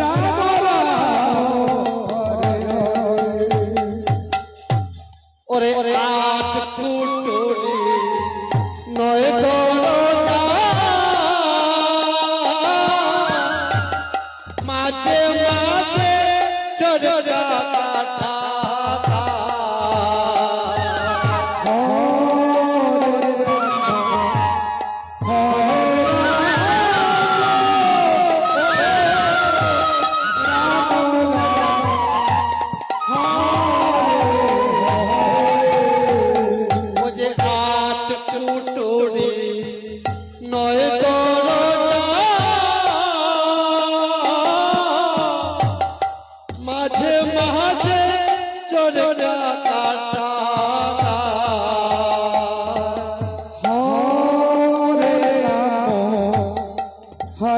রাম হরে ওরে আট কুটুরি নয় মাঝে মাঝে চররা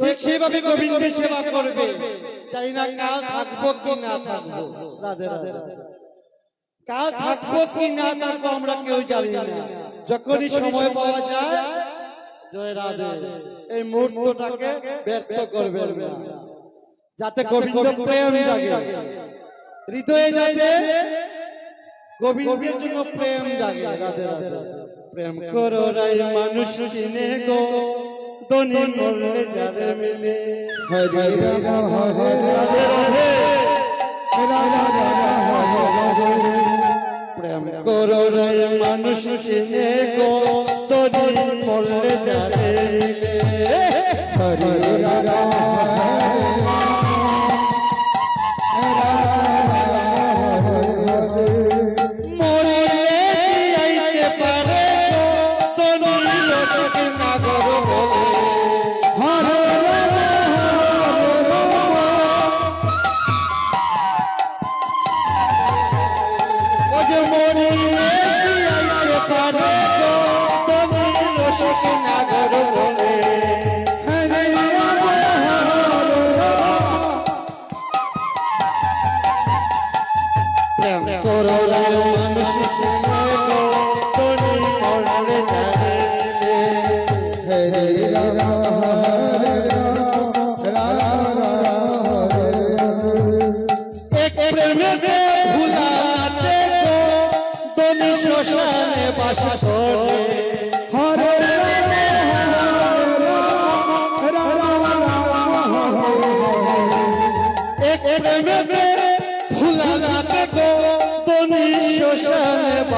ঠিক সেভাবে গোবিন্দের সেবা করবে। চাই না কাল থাকব কি না থাকব। রাধে রাধে কাল থাকব কি না থাকব আমরা কেউ জানি না। যখনই সময় পাওয়া যায় জয় রাধে। এই মুহূর্তটাকে ব্যর্থ করবেন না। যাতে গোবিন্দ প্রেম জাগে। হৃদয়ে যাতে গোবিন্দের জন্য প্রেম জাগে। রাধে রাধে প্রেম করো রাই মানুষ চিনে গো। দনি মরলে যারে মিলে। হরে রাম হরে রাধে। রাধে প্রেম করো রাই মানুষ চিনে গো। দনি মরলে যারে মিলে। হরে রাম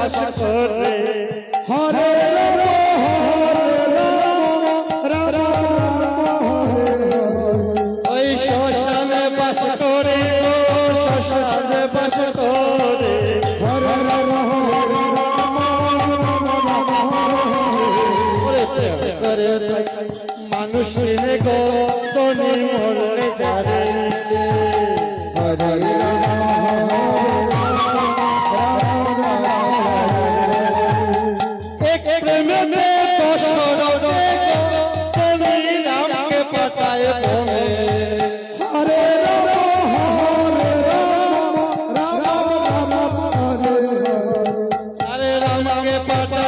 বাস করে হরে ওই শ্মশানে বাস করে ও শ্মশানে মানুষ पावे पता